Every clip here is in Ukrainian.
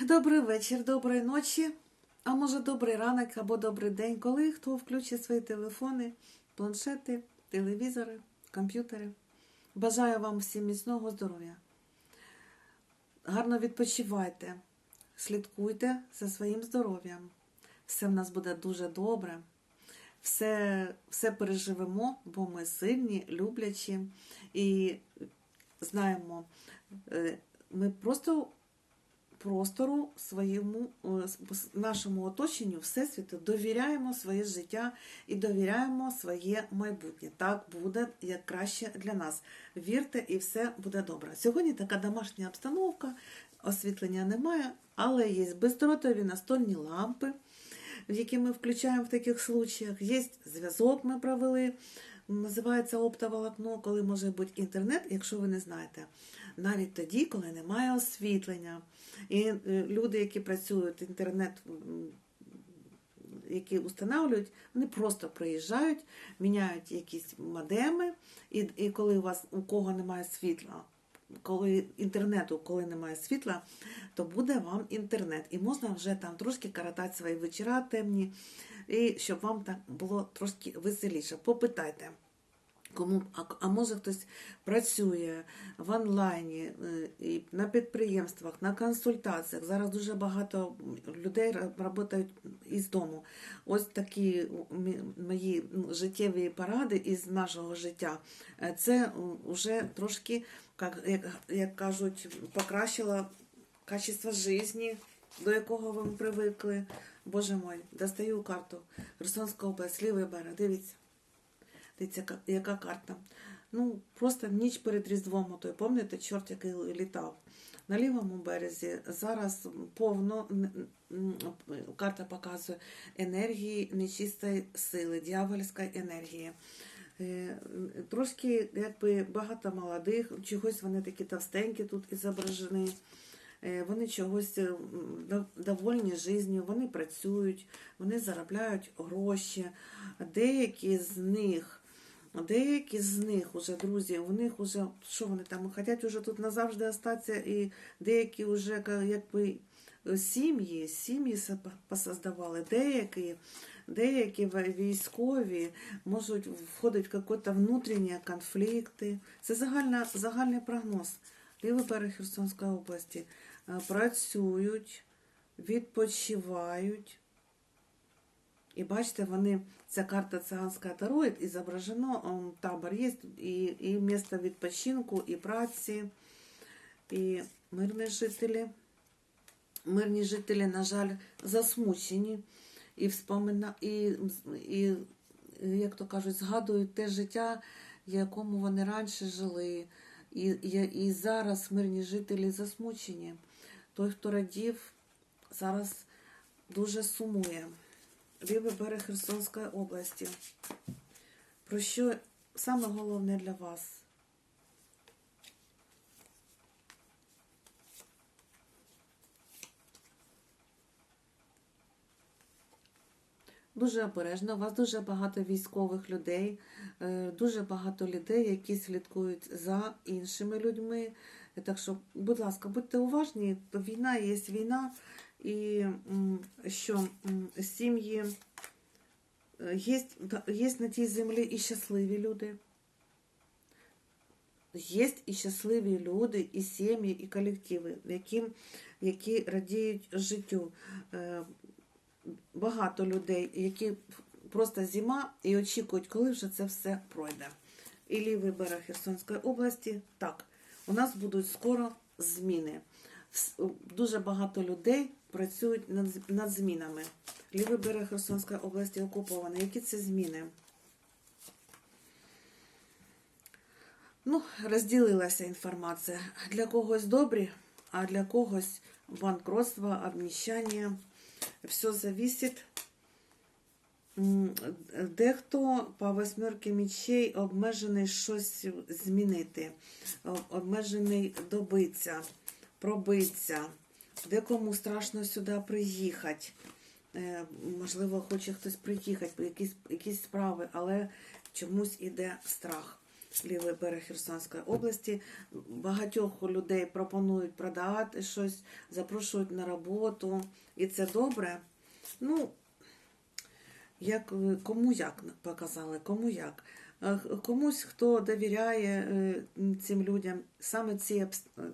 Добрий вечір, доброї ночі, а може добрий ранок або добрий день, коли хто включить свої телефони, планшети, телевізори, комп'ютери. Бажаю вам всім міцного здоров'я. Гарно відпочивайте, слідкуйте за своїм здоров'ям. Все в нас буде дуже добре. Все, все переживемо, бо ми сильні, люблячі і знаємо, е, ми просто простору своєму е, нашому оточенню, всесвіту, довіряємо своє життя і довіряємо своє майбутнє. Так буде як краще для нас. Вірте, і все буде добре. Сьогодні така домашня обстановка, освітлення немає, але є бездротові настольні лампи, які ми включаємо в таких случаях. Є зв'язок, ми провели. Називається оптоволокно, коли може бути інтернет, якщо ви не знаєте. Навіть тоді, коли немає освітлення. І е, люди, які працюють інтернет, які встановлюють, вони просто приїжджають, міняють якісь модеми, і, і коли у вас у кого немає світла, коли інтернету, коли немає світла, то буде вам інтернет. І можна вже там трошки коротати свої вечора темні, і щоб вам так було трошки веселіше. Попитайте. Кому, а, а може хтось працює в онлайні, е, і на підприємствах, на консультаціях. Зараз дуже багато людей працюють із дому. Ось такі мої ну, життєві поради із нашого життя. Е, Це вже трошки, як, як, кажуть, покращило качество життя, до якого ви привикли. Боже мой, достаю карту. Херсонська область, лівий берег, дивіться. Дивіться, яка- карта. Ну, просто ніч перед Різдвом, той, пам'ятаєте, чорт, який літав. На лівому березі зараз повно карта показує енергії нечистої сили, дьявольської енергії. Е, Трошки якби багато молодих, чогось вони такі товстенькі тут і зображені. Е, Вони чогось е, довольні життю, вони працюють, вони заробляють гроші. Деякі з них, деякі з них уже, друзі, у них уже, що вони там, хочуть уже тут назавжди остатися, і деякі вже якби сім'ї, сім'ї посоздавали, деякі, деякі військові можуть входити в якісь внутрішні конфлікти. Це загальна, загальний прогноз. Лівий берег Херсонської області е, працюють, відпочивають. І бачите, вони, ця карта циганська тароїд, і зображено табор є, і, і місце відпочинку, і праці, і мирні жителі. Мирні жителі, на жаль, засмучені і, вспомина, і, і, як то кажуть, згадують те життя, в якому вони раніше жили. І, і, і зараз мирні жителі засмучені. Той, хто радів, зараз дуже сумує. Лівий берег Херсонської області. Про що саме головне для вас? Дуже обережно, у вас дуже багато військових людей, е, дуже багато людей, які слідкують за іншими людьми. Так що, будь ласка, будьте уважні, війна є війна, і що сім'ї е, є, є на тій землі і щасливі люди. Є і щасливі люди, і сім'ї, і колективи, які, які радіють життю. Е, Багато людей, які просто зима і очікують, коли вже це все пройде. І лівий берег Херсонської області. Так, у нас будуть скоро зміни. Дуже багато людей працюють над, над змінами. Лівий берег Херсонської області окупований. Які це зміни? Ну, розділилася інформація. Для когось добрі, а для когось банкротство, обніщання. Все зависит. М, Дехто по восьмерки мічей обмежений щось змінити, обмежений добитися, пробитися. Декому страшно сюди приїхати. Е, Можливо, хоче хтось приїхати по якісь, якісь справи, але чомусь іде страх. лівий берег Херсонської області. Багатьох людей пропонують продавати щось, запрошують на роботу. І це добре. Ну, як, кому як показали, кому як. Е, Комусь, хто довіряє е, цим людям, саме цій е,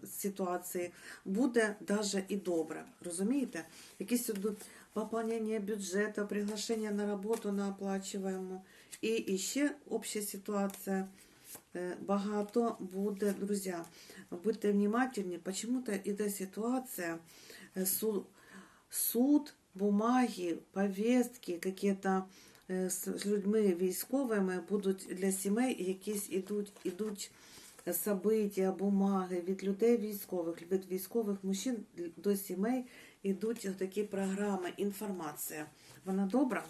ситуації, буде даже і добре. Розумієте? Якісь тут поповнення бюджету, приглашення на роботу на оплачуваємо. І, ще обща ситуація. Багато буде, друзі, будьте внимательні, почему-то іде ситуація, суд, суд, бумаги, повестки, какие-то з людьми військовими будуть для сімей якісь ідуть, ідуть события, бумаги від людей військових, від військових мужчин до сімей ідуть такі програми, інформація. Вона добра?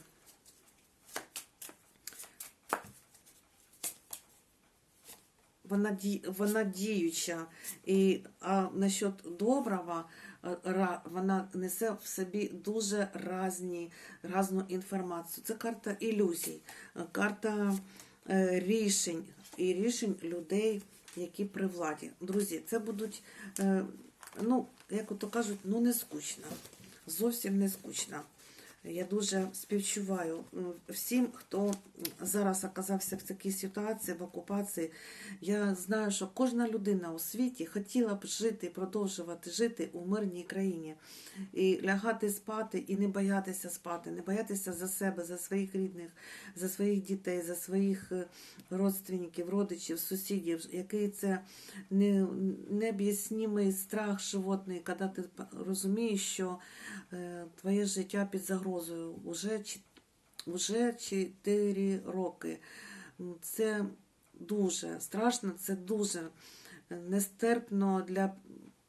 Вона, ді, вона діюча. І а насчет доброго, е, вона несе в собі дуже разні, разну інформацію. Це карта ілюзій, е, карта е, рішень і рішень людей, які при владі. Друзі, це будуть, е, ну, як ото кажуть, ну не скучно. Зовсім не скучно. Я дуже співчуваю всім, хто зараз оказався в такій ситуації, в окупації. Я знаю, що кожна людина у світі хотіла б жити, продовжувати жити у мирній країні. І лягати спати, і не боятися спати, не боятися за себе, за своїх рідних, за своїх дітей, за своїх е, родственників, родичів, сусідів, який це не- необ'яснімий страх животний, коли ти розумієш, що е, твоє життя під загрозою уже, чі- уже 4 роки. Це дуже страшно, це дуже нестерпно для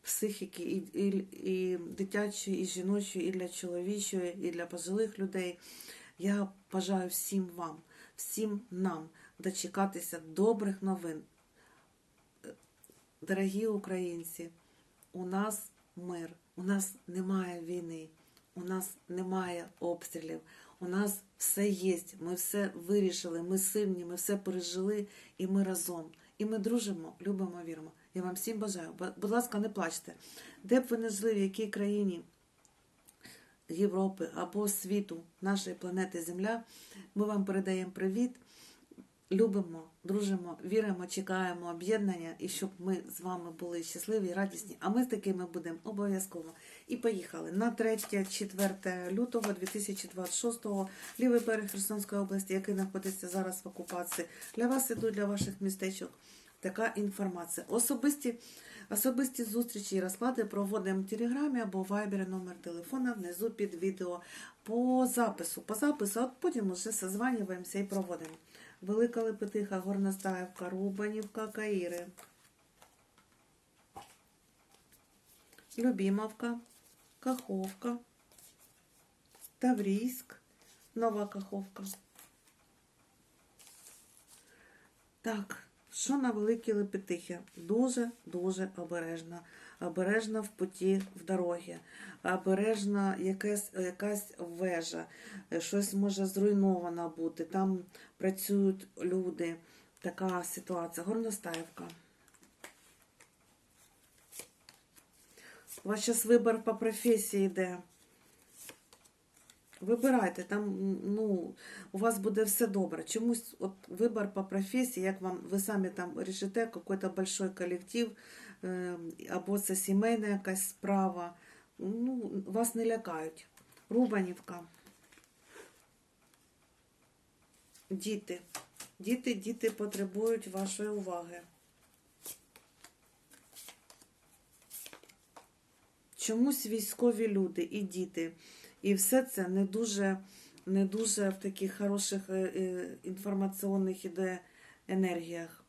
психіки і, і, і дитячої, і жіночої, і для чоловічої, і для пожилих людей. Я бажаю всім вам, всім нам дочекатися добрих новин. Дорогі українці, у нас мир, у нас немає війни, у нас немає обстрілів, у нас все є, ми все вирішили, ми сильні, ми все пережили, і ми разом. І ми дружимо, любимо, віримо. Я вам всім бажаю. Бу- Будь ласка, не плачте. Де б ви не жили, в якій країні Європи або світу, нашої планети Земля, ми вам передаємо привіт. Любимо, дружимо, віримо, чекаємо об'єднання і щоб ми з вами були щасливі, радісні. А ми з такими будемо обов'язково. І поїхали на 3-4 лютого 2026 лівий берег Херсонської області, який знаходиться зараз в окупації. Для вас іду, для ваших містечок. Така інформація. Особисті, особисті зустрічі і розклади проводимо в Телеграмі або в Вайбері номер телефона внизу під відео по запису. По запису, а потім вже созванюємося і проводимо. Велика Лепетиха, Горностаївка, Рубанівка, Каїри. Любімовка, Каховка, Таврійськ, Нова Каховка. Так, що на Великій Лепетихі? Дуже-дуже обережно. Обережно в путі в дорогі, обережно якась, якась вежа, щось може зруйновано бути, там працюють люди. Така ситуація. Горностаївка. У вас зараз вибір по професії йде. Вибирайте, там, ну, у вас буде все добре. Чомусь от вибір по професії, як вам ви самі там рішите, якийсь большой колектив, або це сімейна якась справа. Ну, вас не лякають. Рубанівка. Діти. Діти, діти потребують вашої уваги. Чомусь військові люди і діти. І все це не дуже, не дуже в таких хороших е, е, інформаційних іде енергіях.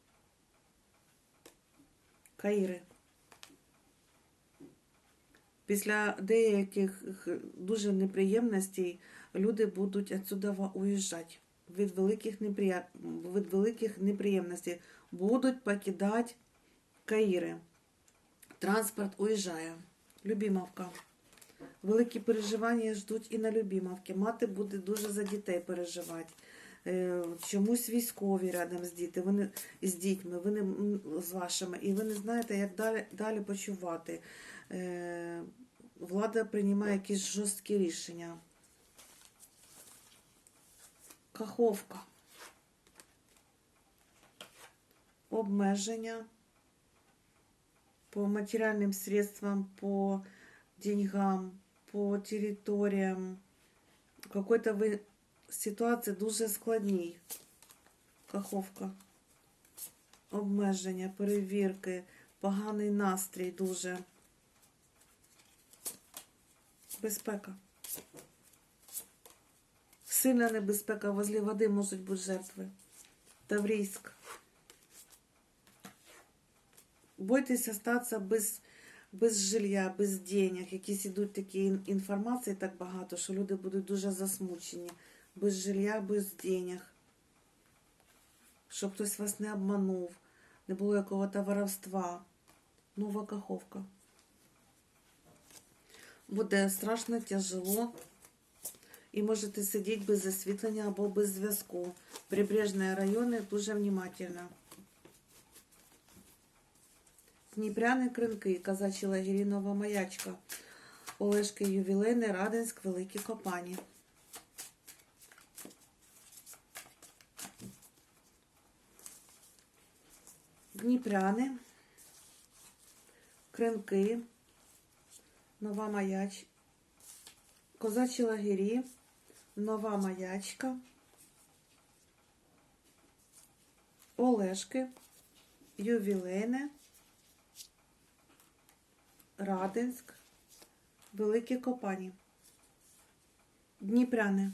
Каїри. Після деяких дуже неприємностей люди будуть відсюди уїжджати. Від великих, неприя... від великих неприємностей будуть покидати Каїри. Транспорт уїжджає. Любімовка. Великі переживання ждуть і на Любімовки. Мати буде дуже за дітей переживати. Е, чомусь військові рядом з діти, ви не, з дітьми, ви не з вашими, і ви не знаєте, як далі, далі почувати. Е, Влада приймає якісь жорсткі рішення. Каховка. Обмеження по материальным средствам, по деньгам, по территориям. Какой-то ви ситуації дуже складній. Каховка. Обмеження, перевірки, поганий настрій дуже. Безпека. Сильна небезпека возле води можуть бути жертви. Таврійськ. Бойтесь остатися без, без жилья, без денег. Якісь ідуть такі інформації так багато, що люди будуть дуже засмучені. Без жилья, без денег. Щоб хтось вас не обманув, не було якого-то воровства. Нова каховка. Буде страшно тяжело. І можете сидіти без освітлення або без зв'язку. Прибережні райони дуже внимательно. Дніпряни кринки, казачі лагері Нова Маячка, Олешки Ювілейний, Радинськ, Великі Копані. Дніпряни, Кринки, Нова Маяч, Козачі лагері, Нова Маячка, Олешки, Ювілейне, Радинськ, Великі Копані. Дніпряни.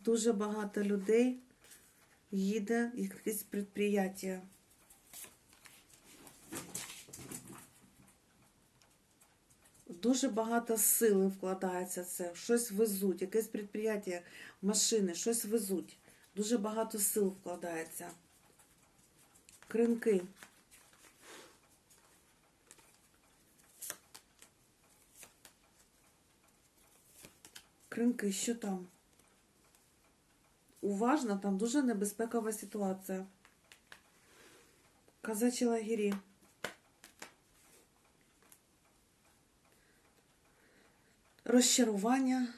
Дуже багато людей їде в якесь Дуже багато сили вкладається це. Щось везуть, якесь підприємство, машини, щось везуть. Дуже багато сил вкладається. Кринки. Кринки, що там? Уважно, там дуже небезпекова ситуація. Казачі лагері. Розчарування,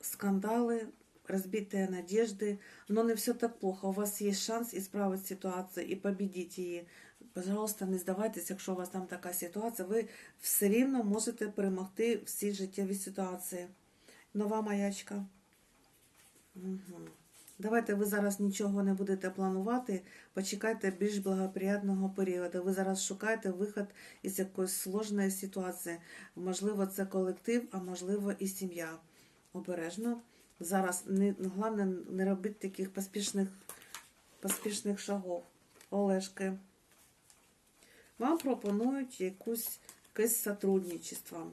скандали, разбитые надежды. Но не все так плохо. У вас є шанс исправить ситуацію і победить її. Пожалуйста, не здавайтесь, якщо у вас там така ситуація. Ви все рівно можете перемогти всі життєві ситуації. Нова маячка. Угу. Давайте ви зараз нічого не будете планувати, почекайте більш благоприятного періоду. Ви зараз шукаєте вихід із якоїсь сложної ситуації. Можливо, це колектив, а можливо і сім'я. Обережно. Зараз не, головне не робити таких поспішних, поспішних шагов. Олешки. Вам пропонують якусь, якесь сотрудничество.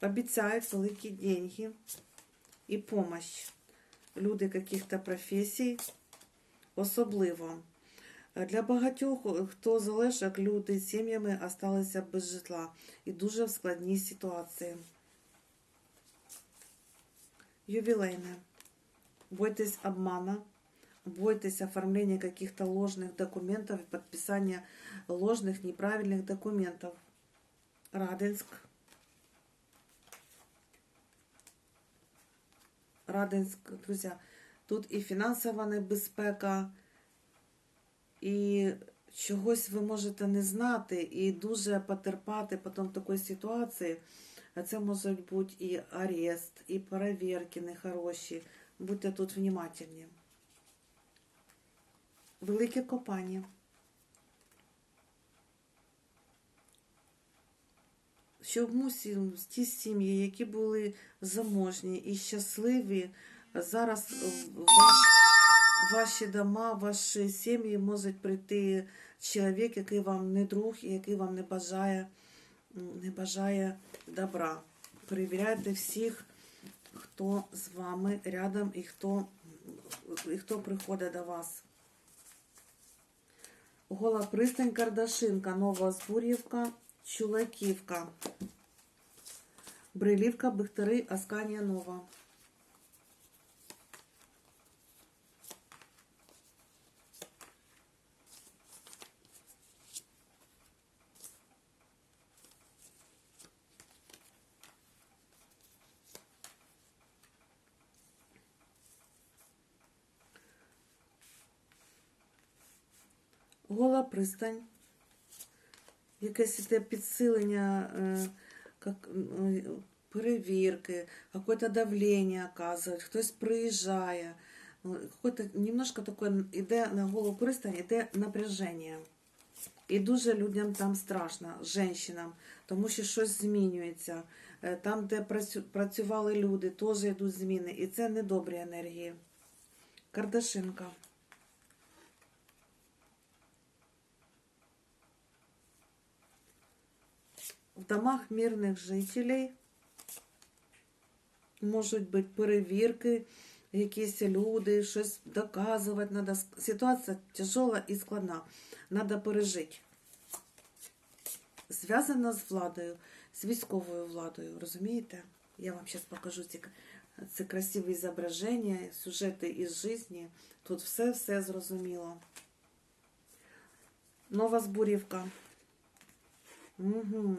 Обіцяють великі деньги і помощь Люди каких-то професій, особливо. Для багатьох, хто залежить, люди з сім'ями осталися без житла і дуже в складній ситуації. Ювілейне. Бойтесь обмана, бойтесь оформления каких-то ложных документов и подписания ложных, неправильных документов. Радинск. Радинськ, друзі, тут і фінансова небезпека, і чогось ви можете не знати, і дуже потерпати потім в такій ситуації. А це можуть бути і арест, і перевірки нехороші. Будьте тут внимательні. Велике копання. Щоб мусі ті сім'ї, які були заможні і щасливі, зараз ваш, ваші дома, ваші сім'ї може прийти чоловік, який вам не друг і який вам не бажає, не бажає добра. Перевіряйте всіх, хто з вами рядом і хто, і хто приходить до вас. Гола пристань Кардашинка, Нова Збур'ївка, Чулаківка, Брилівка, Бехтери, Асканія Нова. Гола пристань якесь іде підсилення, е, як, е, перевірки, какое-то давление оказывают, хтось приїжджає. Ну, немножко такое іде на голову пристань, іде напряження. І дуже людям там страшно, жінкам, тому що щось змінюється. Е, Там, де працю- працювали люди, теж йдуть зміни. І це недобрі енергії. Кардашинка. В домах мирних жителей можуть бути перевірки, якісь люди, щось доказувати. Надо. Ситуація тяжела і складна. Надо пережити. Зв'язана з владою, з військовою владою, розумієте? Я вам зараз покажу ці, ці красиві зображення, сюжети із житті. Тут все-все зрозуміло. Нова збурівка. Угу.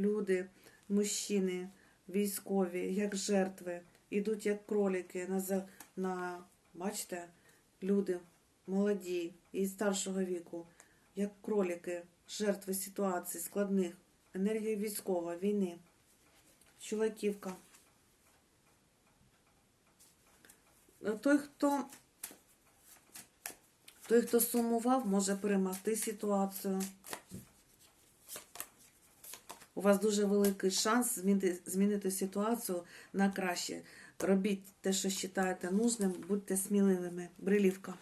Люди, мужчини, військові, як жертви, ідуть як кролики на, на бачите, люди молоді і старшого віку, як кролики, жертви ситуацій складних, енергія військова, війни, чоловіківка. Той, хто той, хто сумував, може перемогти ситуацію. У вас дуже великий шанс змінити, змінити ситуацію на краще. Робіть те, що вважаєте нужним, будьте сміливими. Брилівка.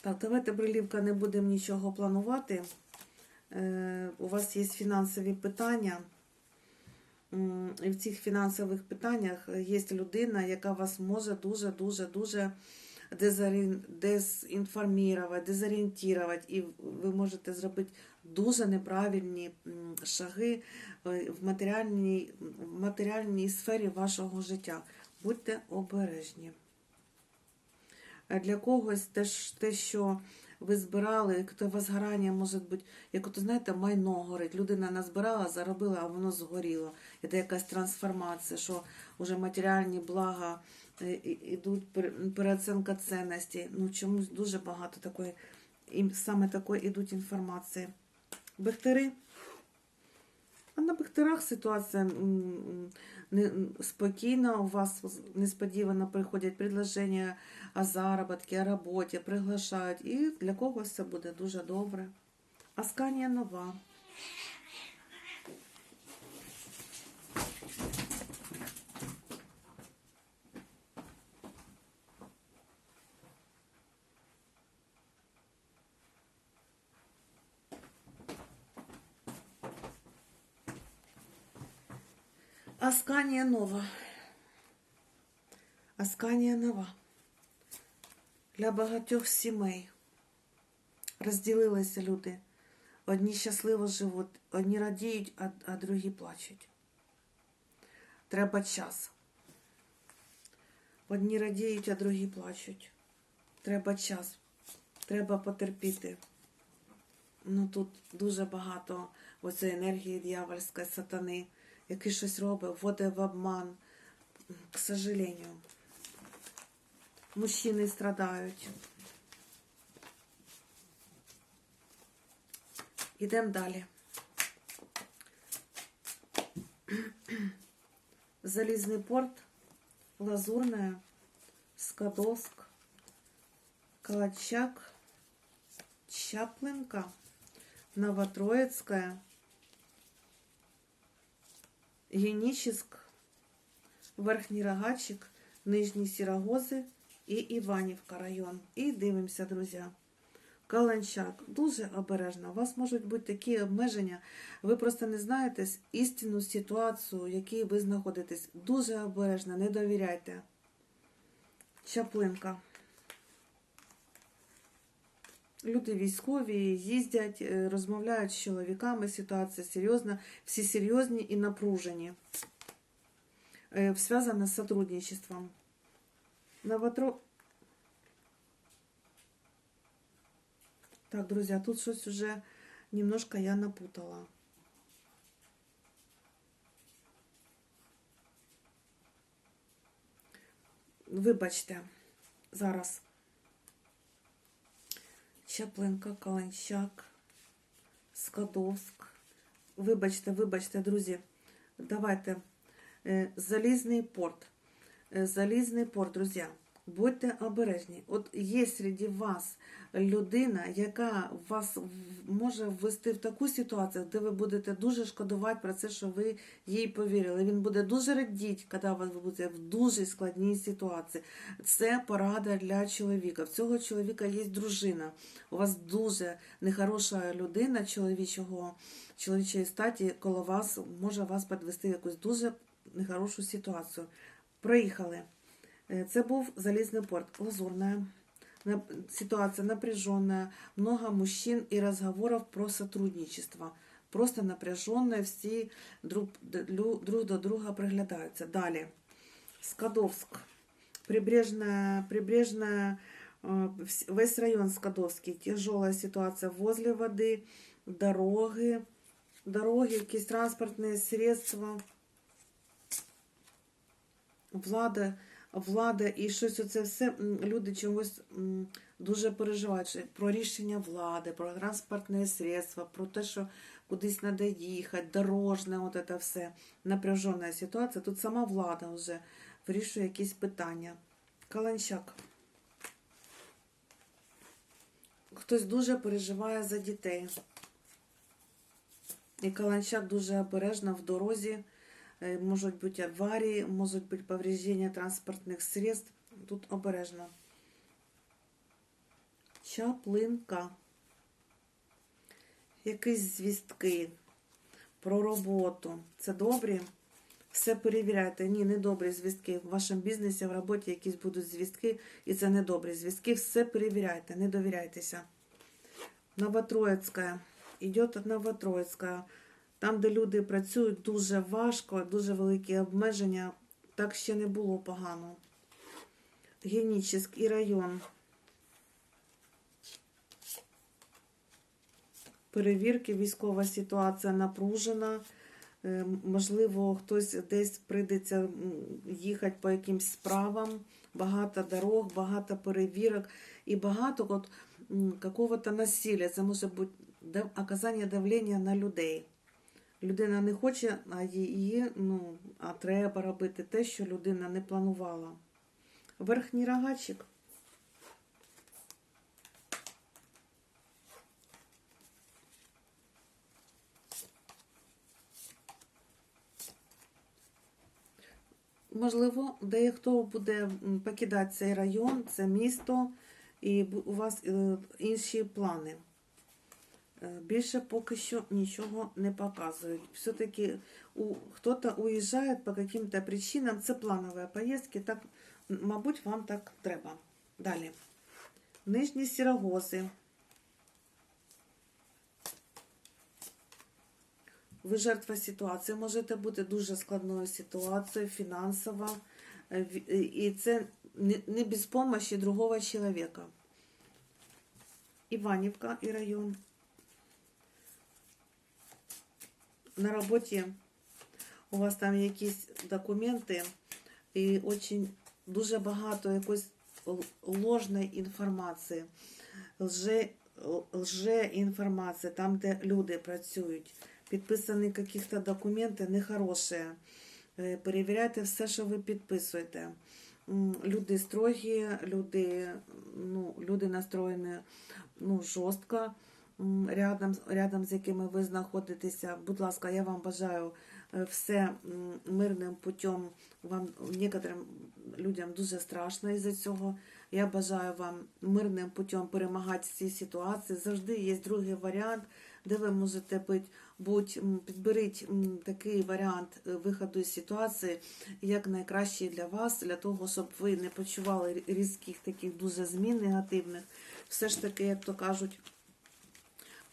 Так, давайте брилівка не будемо нічого планувати. Е, у вас є фінансові питання. І в цих фінансових питаннях є людина, яка вас може дуже-дуже дуже дезорі- дезінформувати, дезорієнтувати, і ви можете зробити дуже неправильні шаги е, в матеріальній, в матеріальній сфері вашого життя. Будьте обережні. Е, Для когось теж те, що ви збирали, як то возгорання може бути, як от, знаєте, майно горить. Людина назбирала, заробила, а воно згоріло. Іде якась трансформація, що вже матеріальні блага пер- переоцінка цінності. Ну, чомусь дуже багато такої, і саме такої ідуть інформації. Бехтери. А на Бехтерах ситуація спокійна, у вас несподівано приходять предложення о заробітку, о роботі, приглашають. І для когось це буде дуже добре. Асканія нова. Асканія нова. Асканія нова. Для багатьох сімей розділилися люди. Одні щасливо живуть, одні радіють, а, а другі плачуть. Треба час. Одні радіють, а другі плачуть. Треба час. Треба потерпіти. Ну тут дуже багато оцієї енергії дьявольської сатани, який щось робить, вводить в обман. К сожалению. Мужчини страдають. Ідемо далі. Залізний порт, Лазурная, Скадовск, Калачак, Чаплинка, Новотроицкая, Геническ, Верхній Рогачик, Нижні Сірогози і Іванівка район. І дивимося, друзі. Каланчак, дуже обережно. У вас можуть бути такі обмеження. Ви просто не знаєте істинну ситуацію, в якій ви знаходитесь. Дуже обережно, не довіряйте. Чаплинка. Люди військові їздять, е, розмовляють з чоловіками. Ситуація серйозна, всі серйозні і напружені. Е, Зв'язано з сотрудничеством. Новотро... Так, друзья, тут щось уже немножко я напутала. Вибачте, зараз. Чаплинка, Каланчак, Скадовськ. Вибачте, вибачте, друзі. Давайте. Е, Залізний порт. Е, Залізний порт, друзі. Будьте обережні. От є серед вас людина, яка вас може ввести в таку ситуацію, де ви будете дуже шкодувати про це, що ви їй повірили. Він буде дуже радіти, коли ви будете в дуже складній ситуації. Це порада для чоловіка. В цього чоловіка є дружина. У вас дуже нехороша людина чоловічого, чоловічої статі, коло вас може вас підвести в якусь дуже нехорошу ситуацію. Проїхали. Е, Це був залізний порт. Лазурная. На- Ситуация напряженная. Много мужчин и разговоров про сотрудничество. Просто напряженная, всі друг, друг, друг до друга приглядаються. Далі. Скадовск. Прибрежная, прибрежная, э, вс- весь район Скадовский. Тяжелая ситуация возле воды, дороги, дороги, якісь транспортные средства. Влада, влада і щось оце все люди чогось дуже переживають про рішення влади, про транспортне средства, про те, що кудись треба їхати, дорожне, от це все. Напряжена ситуація. Тут сама влада вже вирішує якісь питання. Каланчак. Хтось дуже переживає за дітей. І Каланчак дуже обережно в дорозі. Е, Можуть бути аварії, можуть бути повреждення транспортних средств. Тут обережно. Чаплинка. Якісь звістки про роботу. Це добрі? Все перевіряйте. Ні, не добрі звістки. В вашому бізнесі, в роботі якісь будуть звістки, і це не добрі звістки. Все перевіряйте, не довіряйтеся. Новотроїцька. Іде Новотроїцька. Там, де люди працюють, дуже важко, дуже великі обмеження. Так ще не було погано. Генічний район. Перевірки, військова ситуація напружена. Е, Можливо, хтось десь прийдеться їхати по якимсь справам. Багато дорог, багато перевірок і багато от, какого-то насилля. Це може бути оказання давлення на людей. Людина не хоче, а її, ну, а треба робити те, що людина не планувала. Верхній рогачик. Можливо, дехто буде покидати цей район, це місто, і у вас е, інші плани. Е, Більше поки що нічого не показують. Все-таки у, хто-то уїжджає по каким-то причинам. Це планові поїздки, так, мабуть, вам так треба. Далі. Нижні сірогози. Ви жертва ситуації, можете бути дуже складною ситуацією, фінансово, е, е, і це не без допомоги другого чоловіка. Іванівка і район. На роботі у вас там якісь документи і очень дуже багато якоїсь ложної інформації, лже, лже інформації, там, де люди працюють. Підписані каких-то документи нехороші. Е, Перевіряйте все, що ви підписуєте. Люди строгі, люди, ну, люди настроєні ну, жорстко рядом, рядом з якими ви знаходитеся. Будь ласка, я вам бажаю е, все мирним путем. Вам некоторим людям дуже страшно із-за цього. Я бажаю вам мирним путем перемагати в цій ситуації. Завжди є другий варіант, де ви можете бути, будь, підберіть такий варіант е, виходу із ситуації, як найкращий для вас, для того, щоб ви не почували різких таких дуже змін негативних. Все ж таки, як то кажуть,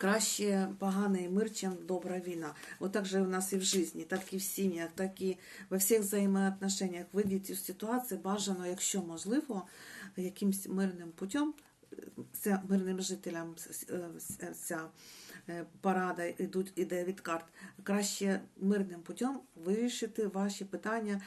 краще поганий мир, чим добра війна. Вот так же у нас і в житті, так і в сім'ях, так і во всіх взаємоотношеннях. Вийдіть із ситуації бажано, якщо можливо, якимсь мирним путем, це мирним жителям е, ця е, порада ідуть, іде від карт. Краще мирним путем вирішити ваші питання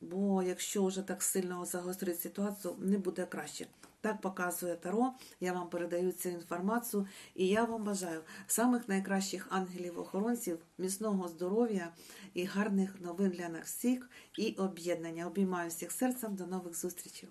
бо якщо вже так сильно загострить ситуацію, не буде краще. Так показує Таро. Я вам передаю цю інформацію, і я вам бажаю самих найкращих ангелів-охоронців, міцного здоров'я і гарних новин для нас всіх і об'єднання. Обіймаю всіх серцем. До нових зустрічей.